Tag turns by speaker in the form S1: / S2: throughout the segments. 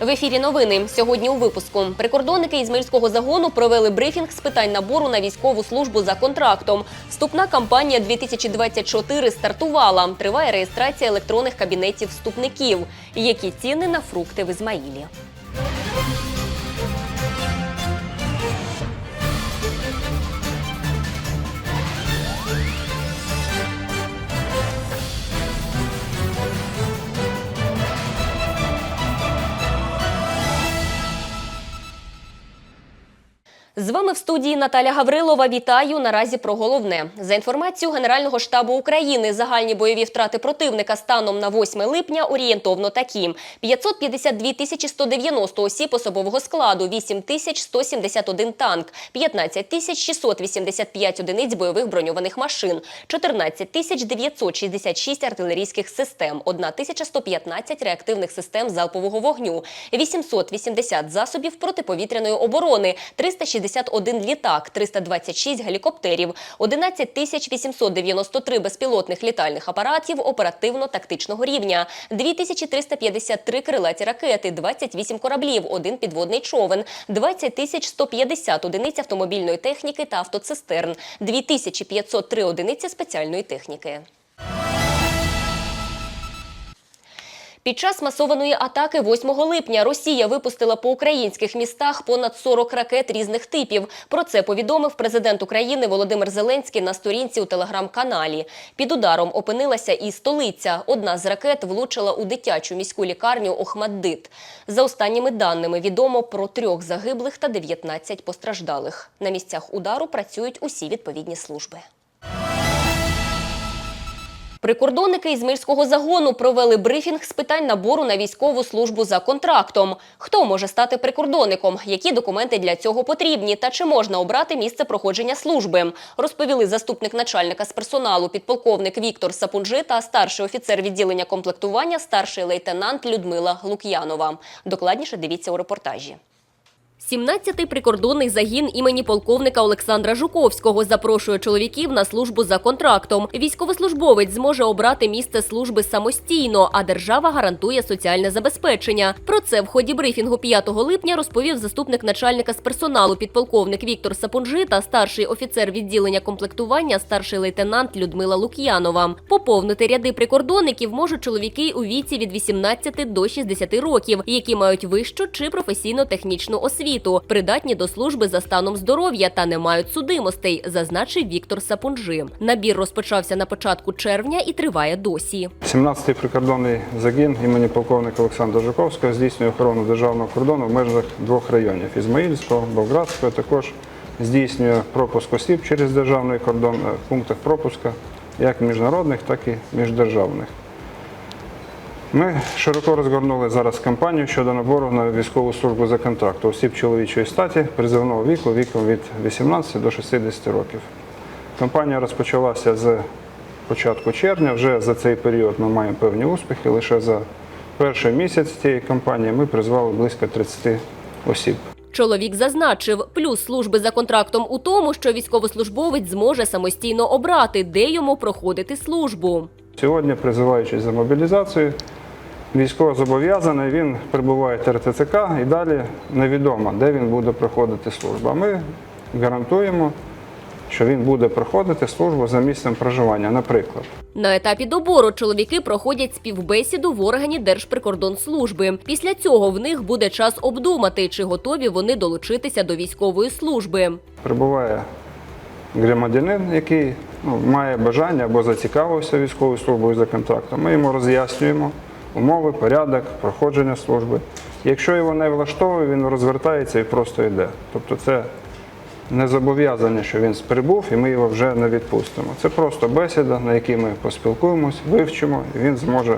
S1: В ефірі новини сьогодні у випуску прикордонники Ізмельського загону провели брифінг з питань набору на військову службу за контрактом. Вступна кампанія 2024 стартувала. Триває реєстрація електронних кабінетів вступників. Які ціни на фрукти в Ізмаїлі? З вами в студії Наталя Гаврилова. Вітаю наразі про головне. За інформацією Генерального штабу України, загальні бойові втрати противника станом на 8 липня орієнтовно такі: 552 тисячі 190 осіб особового складу, 8 тисяч 171 танк, 15 тисяч 685 одиниць бойових броньованих машин, 14 тисяч 966 артилерійських систем, 1 тисяча 115 реактивних систем залпового вогню, 880 засобів протиповітряної оборони, 361 літак, 326 гелікоптерів, 11 тисяч 893 безпілотних літальних апаратів оперативно-тактичного рівня, 2353 крилаті ракети, 28 кораблів, один підводний човен, 20 тисяч 150 одиниць автомобільної техніки та автоцистерн, 2503 одиниці спеціальної техніки. Під час масованої атаки 8 липня Росія випустила по українських містах понад 40 ракет різних типів. Про це повідомив президент України Володимир Зеленський на сторінці у телеграм-каналі. Під ударом опинилася і столиця. Одна з ракет влучила у дитячу міську лікарню Охмаддит. За останніми даними відомо про трьох загиблих та 19 постраждалих. На місцях удару працюють усі відповідні служби. Прикордонники Ізмаїльського загону провели брифінг з питань набору на військову службу за контрактом. Хто може стати прикордонником? Які документи для цього потрібні? Та чи можна обрати місце проходження служби? Розповіли заступник начальника з персоналу, підполковник Віктор Сапунжи та старший офіцер відділення комплектування, старший лейтенант Людмила Лук'янова. Докладніше дивіться у репортажі. 17-й прикордонний загін імені полковника Олександра Жуковського запрошує чоловіків на службу за контрактом. Військовослужбовець зможе обрати місце служби самостійно, а держава гарантує соціальне забезпечення. Про це в ході брифінгу 5 липня розповів заступник начальника з персоналу підполковник Віктор Сапунжи та старший офіцер відділення комплектування, старший лейтенант Людмила Лук'янова. Поповнити ряди прикордонників можуть чоловіки у віці від 18 до 60 років, які мають вищу чи професійно-технічну освіту, придатні до служби за станом здоров'я та не мають судимостей, зазначив Віктор Сапунжи. Набір розпочався на початку червня і триває досі.
S2: 17-й прикордонний загін імені полковника Олександра Жуковського здійснює охорону державного кордону в межах двох районів Ізмаїльського, Болградського. Також здійснює пропуск осіб через державний кордон е, в пунктах пропуска як міжнародних, так і міждержавних. Ми широко розгорнули зараз кампанію щодо набору на військову службу за контракту осіб чоловічої статі призовного віку віком від 18 до 60 років. Кампанія розпочалася з початку червня. Вже за цей період ми маємо певні успіхи. Лише за перший місяць цієї кампанії ми призвали близько 30 осіб.
S1: Чоловік зазначив, плюс служби за контрактом у тому, що військовослужбовець зможе самостійно обрати, де йому проходити службу.
S2: Сьогодні, призиваючись за мобілізацію, військовозобов'язаний, він прибуває в РТЦК і далі невідомо, де він буде проходити службу. А ми гарантуємо, що він буде проходити службу за місцем проживання, наприклад.
S1: На етапі добору чоловіки проходять співбесіду в органі Держприкордонслужби. Після цього в них буде час обдумати, чи готові вони долучитися до військової служби.
S2: Прибуває громадянин, який ну, має бажання або зацікавився військовою службою за контрактом. Ми йому роз'яснюємо умови, порядок, проходження служби. Якщо його не влаштовує, він розвертається і просто йде. Тобто це не зобов'язання, що він прибув і ми його вже не відпустимо. Це просто бесіда, на якій ми поспілкуємось, вивчимо, і він зможе,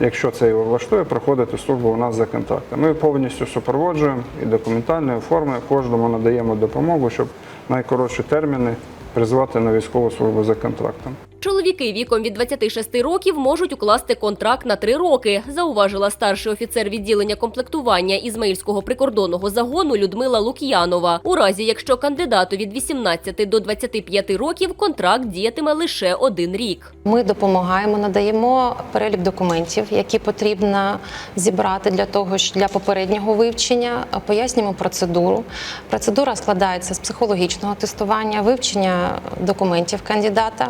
S2: якщо це його влаштує, проходити службу у нас за контрактом. Ми повністю супроводжуємо і документальною формою кожному надаємо допомогу, щоб найкоротші терміни призвати на військову службу за контрактом.
S3: Чоловіки віком від 26 років можуть укласти контракт на 3 роки, зауважила старший офіцер відділення комплектування Ізмаїльського прикордонного загону Людмила Лук'янова. У разі, якщо кандидату від 18 до 25 років контракт діятиме лише один рік.
S4: Ми допомагаємо, надаємо перелік документів, які потрібно зібрати для того, що для попереднього вивчення. Пояснюємо процедуру. Процедура складається з психологічного тестування, вивчення документів кандидата,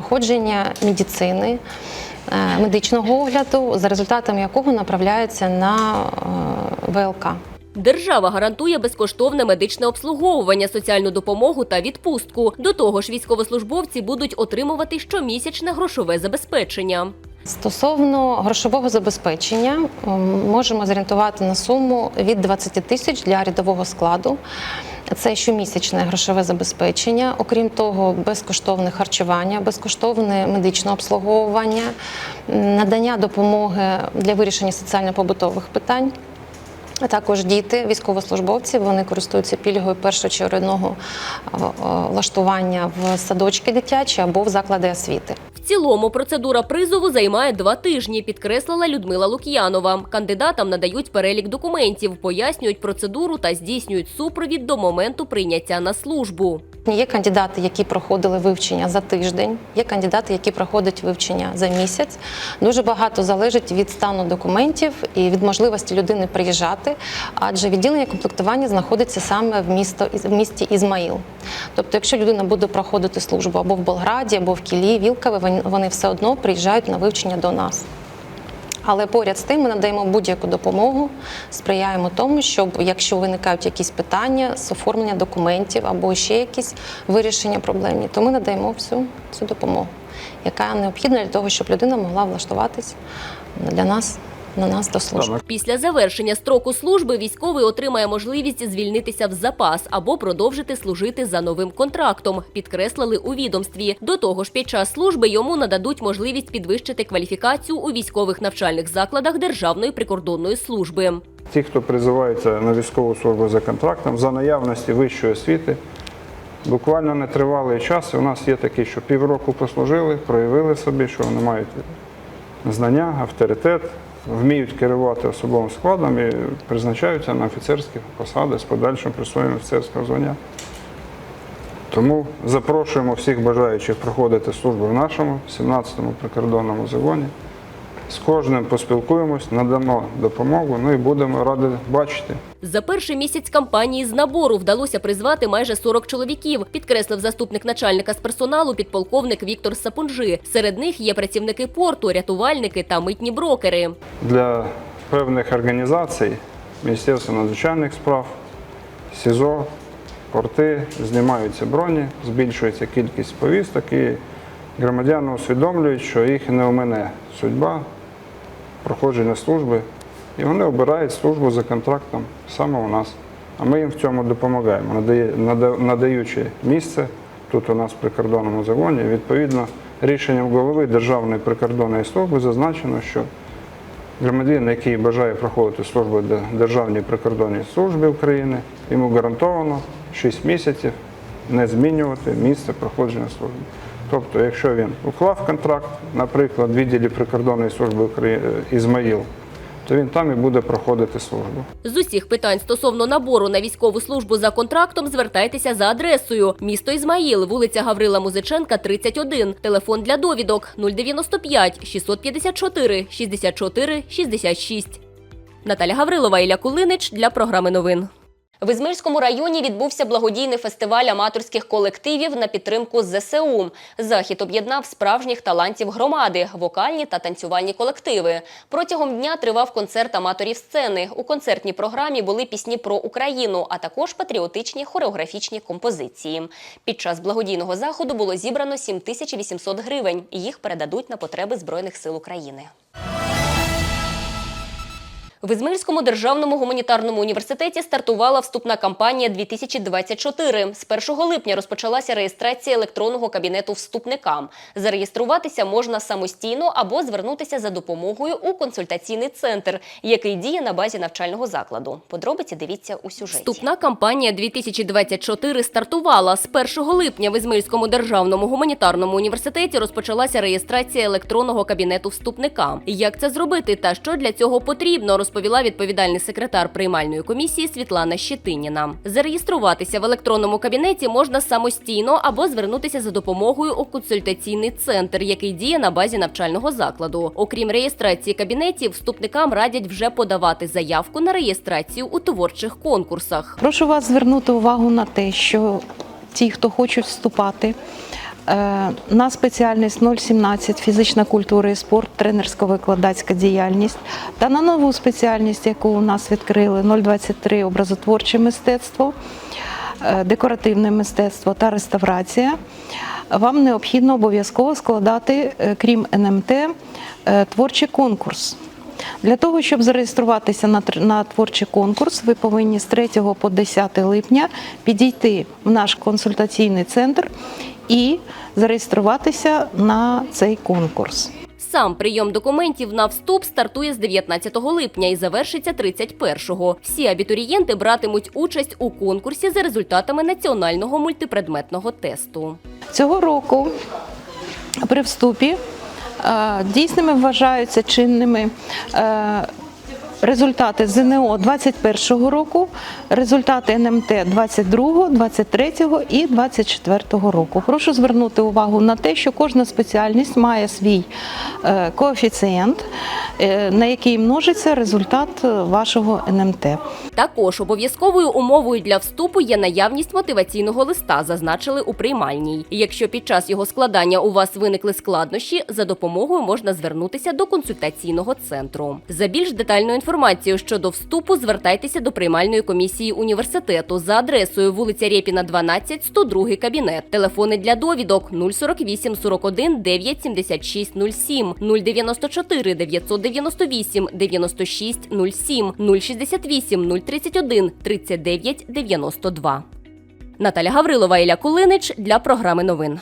S4: проходження медицини. е, Медичного огляду, за результатами якого направляється на е, ВЛК.
S3: Держава гарантує безкоштовне медичне обслуговування, соціальну допомогу та відпустку. До того ж, військовослужбовці будуть отримувати щомісячне грошове забезпечення.
S4: Стосовно грошового забезпечення, можемо зорієнтувати на суму від 20 тисяч для рядового складу. Це щомісячне грошове забезпечення. Окрім того, безкоштовне харчування, безкоштовне медичне обслуговування, надання допомоги для вирішення соціально-побутових питань. А також діти, військовослужбовці, вони користуються пільгою першочередного е, е, влаштування в садочки дитячі або в заклади освіти.
S3: Цілому процедура призову займає два тижні, підкреслила Людмила Лук'янова. Кандидатам надають перелік документів, пояснюють процедуру та здійснюють супровід до моменту прийняття на службу.
S4: Є кандидати, які проходили вивчення за тиждень, є кандидати, які проходять вивчення за місяць. Дуже багато залежить від стану документів і від можливості людини приїжджати, адже відділення комплектування знаходиться саме в місто в місті Ізмаїл. Тобто, якщо людина буде проходити службу або в Болграді, або в Кілі, Вілкові, вони все одно приїжджають на вивчення до нас. Але поряд з тим ми надаємо будь-яку допомогу, сприяємо тому, щоб якщо виникають якісь питання з оформлення документів або ще якісь вирішення проблемні, то ми надаємо всю цю допомогу, яка необхідна для того, щоб людина могла влаштуватись для нас на нас до служби.
S3: Після завершення строку служби військовий отримає можливість звільнитися в запас або продовжити служити за новим контрактом, підкреслили у відомстві. До того ж, під час служби йому нададуть можливість підвищити кваліфікацію у військових навчальних закладах Державної прикордонної служби.
S2: Ті, хто призивається на військову службу за контрактом, за наявності вищої освіти, буквально нетривалий час. У нас є такі, що півроку послужили, проявили собі, що вони мають знання, авторитет, вміють керувати особовим складом і призначаються на офіцерські посади з подальшим присвоєнням офіцерського звання. Тому запрошуємо всіх бажаючих проходити службу в нашому 17-му прикордонному загоні. З кожним поспілкуємось, надамо допомогу, ну і будемо раді бачити.
S3: За перший місяць кампанії з набору вдалося призвати майже 40 чоловіків, підкреслив заступник начальника з персоналу підполковник Віктор Сапунжи. Серед них є працівники порту, рятувальники та митні брокери.
S2: Для певних організацій Міністерства надзвичайних справ, СІЗО, порти знімаються броні, збільшується кількість повісток і громадяни усвідомлюють, що їх не омине судьба проходження служби, і вони обирають службу за контрактом саме у нас. А ми їм в цьому допомагаємо, надаючи місце тут у нас в прикордонному загоні. Відповідно, рішенням голови Державної прикордонної служби зазначено, що громадянин, який бажає проходити службу в Державній прикордонній службі України, йому гарантовано 6 місяців не змінювати місце проходження служби. Тобто, якщо він уклав контракт, наприклад, відділі прикордонної служби України Ізмаїл, то він там і буде проходити службу.
S3: З усіх питань стосовно набору на військову службу за контрактом звертайтеся за адресою. Місто Ізмаїл, вулиця Гаврила Музиченка, 31. Телефон для довідок 095 654 64 66. Наталя Гаврилова, Ілля Кулинич для програми новин. В Ізмирському районі відбувся благодійний фестиваль аматорських колективів на підтримку ЗСУ. Захід об'єднав справжніх талантів громади, вокальні та танцювальні колективи. Протягом дня тривав концерт аматорів сцени. У концертній програмі були пісні про Україну, а також патріотичні хореографічні композиції. Під час благодійного заходу було зібрано 7800 гривень. Їх передадуть на потреби Збройних сил України. В Ізмаїльському державному гуманітарному університеті стартувала вступна кампанія 2024. З 1 липня розпочалася реєстрація електронного кабінету вступникам. Зареєструватися можна самостійно або звернутися за допомогою у консультаційний центр, який діє на базі навчального закладу. Подробиці дивіться у сюжеті. Вступна кампанія 2024 стартувала. З 1 липня в Ізмаїльському державному гуманітарному університеті розпочалася реєстрація електронного кабінету вступникам. Як це зробити та що для цього потрібно, розповіла відповідальний секретар приймальної комісії Світлана Щетиніна. Зареєструватися в електронному кабінеті можна самостійно або звернутися за допомогою у консультаційний центр, який діє на базі навчального закладу. Окрім реєстрації кабінетів, вступникам радять вже подавати заявку на реєстрацію у творчих конкурсах.
S5: Прошу вас звернути увагу на те, що ті, хто хочуть вступати на спеціальність 017 фізична культура і спорт, тренерсько-викладацька діяльність та на нову спеціальність, яку у нас відкрили 023 образотворче мистецтво, е, декоративне мистецтво та реставрація. Вам необхідно обов'язково складати, е, крім НМТ, е, творчий конкурс. Для того, щоб зареєструватися на, на творчий конкурс, ви повинні з 3 по 10 липня підійти в наш консультаційний центр і зареєструватися на цей конкурс.
S3: Сам прийом документів на вступ стартує з 19 липня і завершиться 31-го. Всі абітурієнти братимуть участь у конкурсі за результатами національного мультипредметного тесту.
S5: Цього року при вступі дійсними вважаються чинними е, результати ЗНО 21 року, результати НМТ 22, 23 і 24 року. Прошу звернути увагу на те, що кожна спеціальність має свій е, коефіцієнт, на який множиться результат е, вашого НМТ.
S3: Також обов'язковою умовою для вступу є наявність мотиваційного листа, зазначили у приймальній. Якщо під час його складання у вас виникли складнощі, за допомогою можна звернутися до консультаційного центру. За більш детальною інформацією щодо вступу звертайтеся до приймальної комісії університету за адресою вулиця Рєпіна, 12, 102 кабінет. Телефони для довідок 048 41 9 76 07, 094 998 96 07, 068 031 39 92. Наталя Гаврилова, Іля Кулинич для програми новин.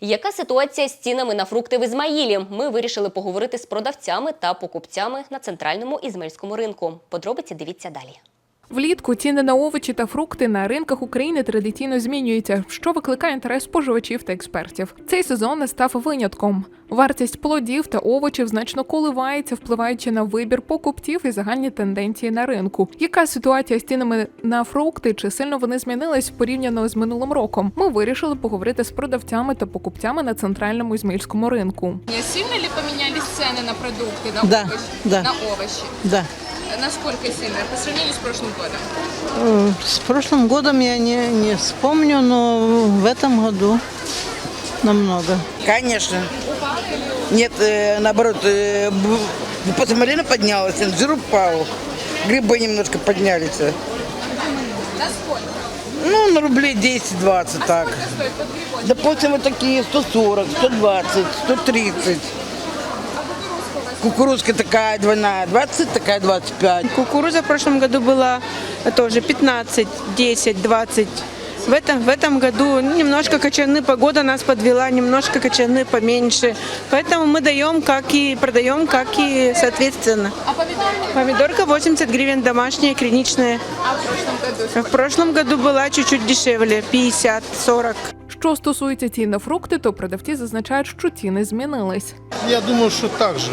S3: Яка ситуація з цінами на фрукти в Ізмаїлі? Ми вирішили поговорити з продавцями та покупцями на центральному ізмельському ринку. Подробиці дивіться далі.
S6: Влітку ціни на овочі та фрукти на ринках України традиційно змінюються, що викликає інтерес споживачів та експертів. Цей сезон не став винятком. Вартість плодів та овочів значно коливається, впливаючи на вибір покупців і загальні тенденції на ринку. Яка ситуація з цінами на фрукти? Чи сильно вони змінились порівняно з минулим роком? Ми вирішили поговорити з продавцями та покупцями на центральному ізмаїльському ринку.
S7: Сильно ли поменялись цены на продукты, на
S8: Да,
S7: овощи?
S8: да.
S7: На овощи.
S8: Да.
S7: Насколько сильно? По сравнению с прошлым годом?
S8: Э, С прошлым годом я не, не вспомню, но в этом году намного.
S9: Конечно. Нет, э, наоборот, э, после малина поднялась, жир упал. Грибы немножко поднялись.
S7: Насколько?
S9: Ну, на рублей 10-20 так.
S7: Стоит под грибочек.
S9: Допустим, вот такие 140, 120, 130. Кукурузка такая двойная, 20, такая 25.
S10: Кукуруза в прошлом году была тоже 15, 10, 20. В этом, в этом году немножко кочаны, погода нас подвела, немножко кочаны поменьше. Поэтому мы даем, как и продаем, как и соответственно.
S7: А помидорки?
S10: Помидорка 80 гривен домашняя, клиничная.
S7: А в прошлом году?
S10: В прошлом году была чуть-чуть дешевле, 50-40.
S6: Що стосується цін на фрукти, то продавці зазначають, що ціни змінились.
S11: Я думаю, что так же.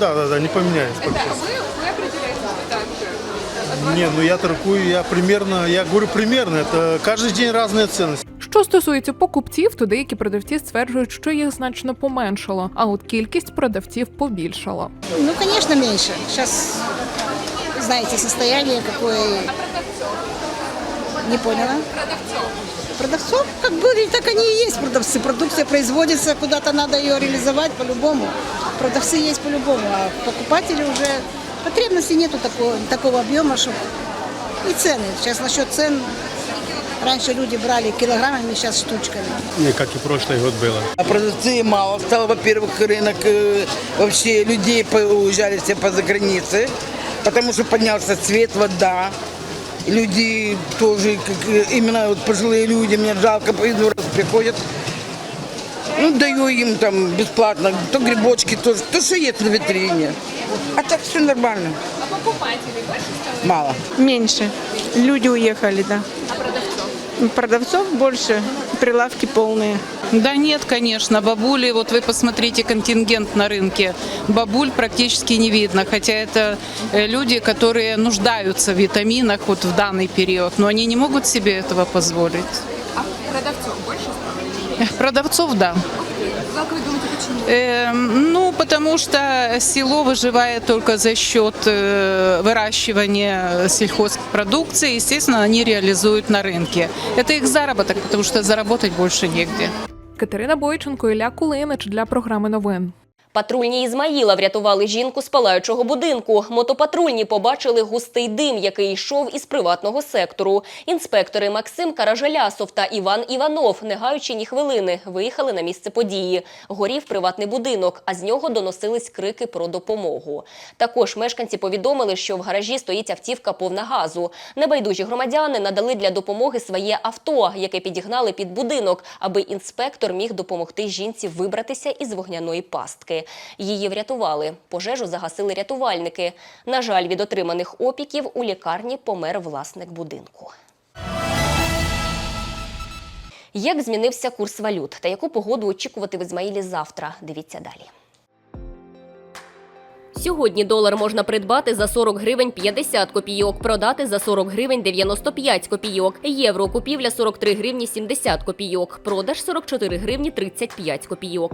S11: Да, да, да, не поменяется.
S7: Это вы, вы определяете что так же?
S11: Не, ну я торгую, я примерно, я говорю примерно, это каждый день разные ценности.
S6: Що стосується покупців, то деякі продавці стверджують, що їх значно поменшало, а от кількість продавців побільшала.
S12: Ну, конечно, меньше. Сейчас, знаете, состояние какое... Не поняла. Продавцов, как были, так они и есть продавцы. Продукция производится, куда-то надо ее реализовать по-любому. Продавцы есть по-любому, а покупатели уже... Потребности нету такого, такого объема, чтобы... И цены. Сейчас насчет цен... Раньше люди брали килограммами, сейчас штучками.
S11: Не, как и прошлый год было.
S9: А продавцы мало стало, во-первых, рынок, э, вообще людей уезжали все по загранице. потому что поднялся цвет, вода. Люди тоже, как, э, именно вот пожилые люди, мне жалко, по раз приходят. Ну, даю им там бесплатно, то грибочки, то, то что есть на витрине. А так все нормально.
S7: А покупателей больше стало?
S9: Мало.
S10: Меньше. Люди уехали, да.
S7: А продавцов?
S10: Продавцов больше, прилавки полные.
S13: Да нет, конечно, бабули, вот вы посмотрите контингент на рынке, бабуль практически не видно, хотя это э, люди, которые нуждаются в витаминах вот в данный период, но они не могут себе этого позволить.
S7: А продавцов больше стало?
S13: Продавцов, да.
S7: Как вы думаете, почему?
S13: Эм, потому что село выживает только за счет э, выращивания сельхозпродукции. Естественно, они реализуют на рынке. Это их заработок, потому что заработать больше негде.
S6: Катерина Бойченко, Ілля Кулинич для програми новин.
S3: Патрульні Ізмаїла врятували жінку з палаючого будинку. Мотопатрульні побачили густий дим, який йшов із приватного сектору. Інспектори Максим Каражелясов та Іван Іванов, не гаючи ні хвилини, виїхали на місце події. Горів приватний будинок, а з нього доносились крики про допомогу. Також мешканці повідомили, що в гаражі стоїть автівка повна газу. Небайдужі громадяни надали для допомоги своє авто, яке підігнали під будинок, аби інспектор міг допомогти жінці вибратися із вогняної пастки. Її врятували. Пожежу загасили рятувальники. На жаль, від отриманих опіків у лікарні помер власник будинку. Як змінився курс валют та яку погоду очікувати в Ізмаїлі завтра? Дивіться далі. Сьогодні долар можна придбати за 40 гривень 50 копійок, продати за 40 гривень 95 копійок. Євро купівля 43 гривні 70 копійок, продаж 44 гривні 35 копійок.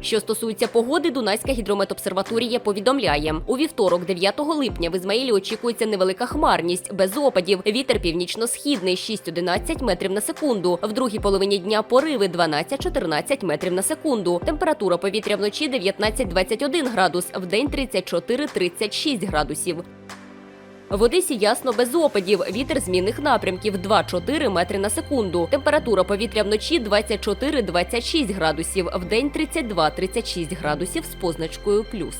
S3: Що стосується погоди, Дунайська гідрометобсерваторія повідомляє, у вівторок, 9 липня, в Ізмаїлі очікується невелика хмарність, без опадів. Вітер північно-східний 6-11 метрів на секунду. В другій половині дня пориви 12-14 метрів на секунду. Температура повітря вночі 19-21 градус, в день 34-36 градусів. В Одесі ясно без опадів. Вітер змінних напрямків 2-4 метри на секунду. Температура повітря вночі 24-26 градусів, в день 32-36 градусів з позначкою плюс.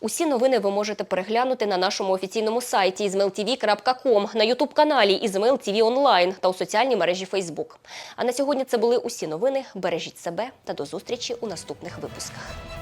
S3: Усі новини ви можете переглянути на нашому офіційному сайті izmailtv.com, на ютуб-каналі Izmail Онлайн та у соціальній мережі Facebook. А на сьогодні це були усі новини. Бережіть себе та до зустрічі у наступних випусках.